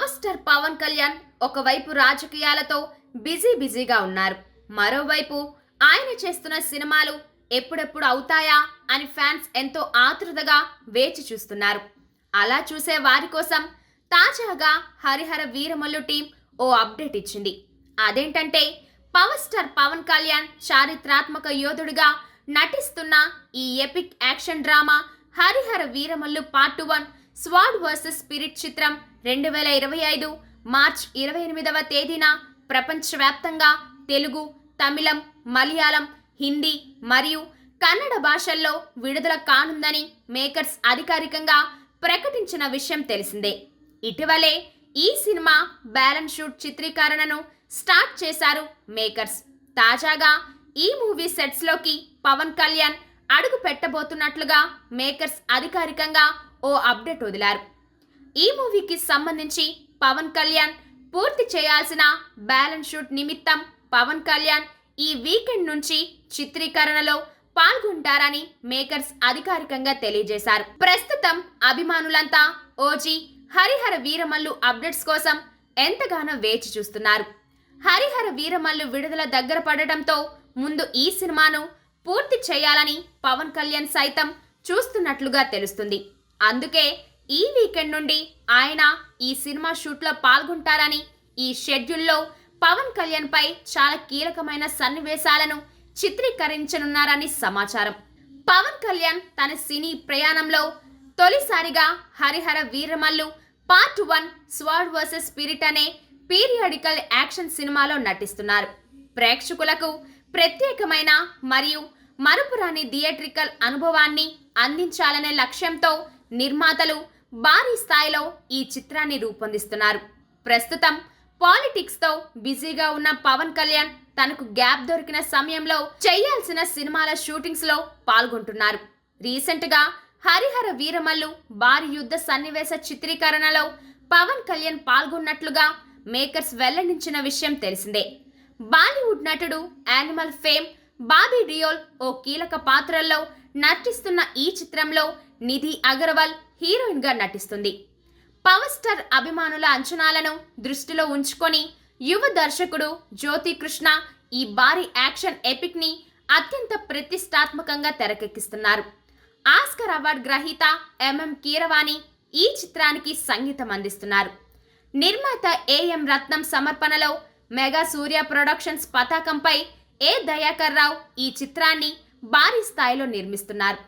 Power star Pawan Kalyan ఒకవైపు రాజకీయాలతో busy బిజీగా ఉన్నారు. మరోవైపు ఆయన చేస్తున్న సినిమాలు ఎప్పుడెప్పుడు అవుతాయా అని ఫ్యాన్స్ ఎంతో ఆతృతగా వేచి చూస్తున్నారు. అలా చూసే వారి కోసం తాజాగా హరిహర వీరమల్లు టీం ఓ అప్డేట్ ఇచ్చింది. అదేంటంటే పవర్ స్టార్ పవన్ కళ్యాణ్ చారిత్రాత్మక యోధుడిగా నటిస్తున్న ఈ epic action drama Harihara Veeramallu part one sword versus spirit చిత్రం రెండు వేల ఇరవై ఐదు మార్చ్ ఇరవై ఎనిమిదవ తేదీన ప్రపంచవ్యాప్తంగా తెలుగు తమిళం మలయాళం హిందీ మరియు కన్నడ భాషల్లో విడుదల కానుందని మేకర్స్ అధికారికంగా ప్రకటించిన విషయం తెలిసిందే. ఇటీవలే ఈ సినిమా బ్యాలెన్స్ షూట్ చిత్రీకరణను స్టార్ట్ చేశారు మేకర్స్. తాజాగా ఈ మూవీ సెట్స్లోకి పవన్ కళ్యాణ్ అడుగు పెట్టబోతున్నట్లుగా మేకర్స్ అధికారికంగా ఓ అప్డేట్ వదిలారు. ఈ మూవీకి సంబంధించి పవన్ కళ్యాణ్ పూర్తి చేయాల్సిన బ్యాలెన్స్ షూట్ నిమిత్తం పవన్ కళ్యాణ్ ఈ వీకెండ్ నుంచి చిత్రీకరణలో పాల్గొంటారని మేకర్స్ అధికారికంగా తెలియజేశారు. ప్రస్తుతం అభిమానులంతా ఓజీ హరిహర వీరమల్లు అప్డేట్స్ కోసం ఎంతగానో వేచి చూస్తున్నారు. హరిహర వీరమల్లు విడుదల దగ్గర పడటంతో ముందు ఈ సినిమాను పూర్తి చేయాలని పవన్ కళ్యాణ్ సైతం చూస్తున్నట్లుగా తెలుస్తుంది. అందుకే ఈ వీకెండ్ నుండి ఆయన ఈ సినిమా షూట్లో పాల్గొంటారని ఈ షెడ్యూల్లో పవన్ కళ్యాణ్ పై చాలా కీలకమైన సన్నివేశాలను చిత్రీకరించనున్నారని సమాచారం. పవన్ కళ్యాణ్ తన సినీ ప్రయాణంలో తొలిసారిగా Harihara Veeramallu part one sword versus spirit అనే పీరియాడికల్ యాక్షన్ సినిమాలో నటిస్తున్నారు. ప్రేక్షకులకు ప్రత్యేకమైన మరియు మరపురాని థియేట్రికల్ అనుభవాన్ని అందించాలనే లక్ష్యంతో నిర్మాతలు భారీ స్థాయిలో ఈ చిత్రాన్ని రూపొందిస్తున్నారు. ప్రస్తుతం పాలిటిక్స్తో బిజీగా ఉన్న పవన్ కళ్యాణ్ తనకు గ్యాప్ దొరికిన సమయంలో చేయాల్సిన సినిమాల షూటింగ్స్లో పాల్గొంటున్నారు. రీసెంట్గా హరిహర వీరమల్లు భారీ యుద్ధ సన్నివేశ చిత్రీకరణలో పవన్ కళ్యాణ్ పాల్గొన్నట్లుగా మేకర్స్ వెల్లడించిన విషయం తెలిసిందే. బాలీవుడ్ నటుడు యానిమల్ ఫేమ్ బాబీ డియోల్ ఓ కీలక పాత్రల్లో నటిస్తున్న ఈ చిత్రంలో నిధి అగర్వాల్ హీరోయిన్గా నటిస్తుంది. పవర్ స్టార్ అభిమానుల అంచనాలను దృష్టిలో ఉంచుకొని యువ దర్శకుడు జ్యోతి కృష్ణ ఈ భారీ యాక్షన్ ఎపిక్ని అత్యంత ప్రతిష్టాత్మకంగా తెరకెక్కిస్తున్నారు. ఆస్కర్ అవార్డ్ గ్రహీత ఎంఎం కీరవాణి ఈ చిత్రానికి సంగీతం అందిస్తున్నారు. నిర్మాత ఏఎం రత్నం సమర్పణలో మెగా సూర్య ప్రొడక్షన్స్ పతాకంపై ఏ దయాకర్ రావు ఈ చిత్రాన్ని భారీ స్థాయిలో నిర్మిస్తున్నారు.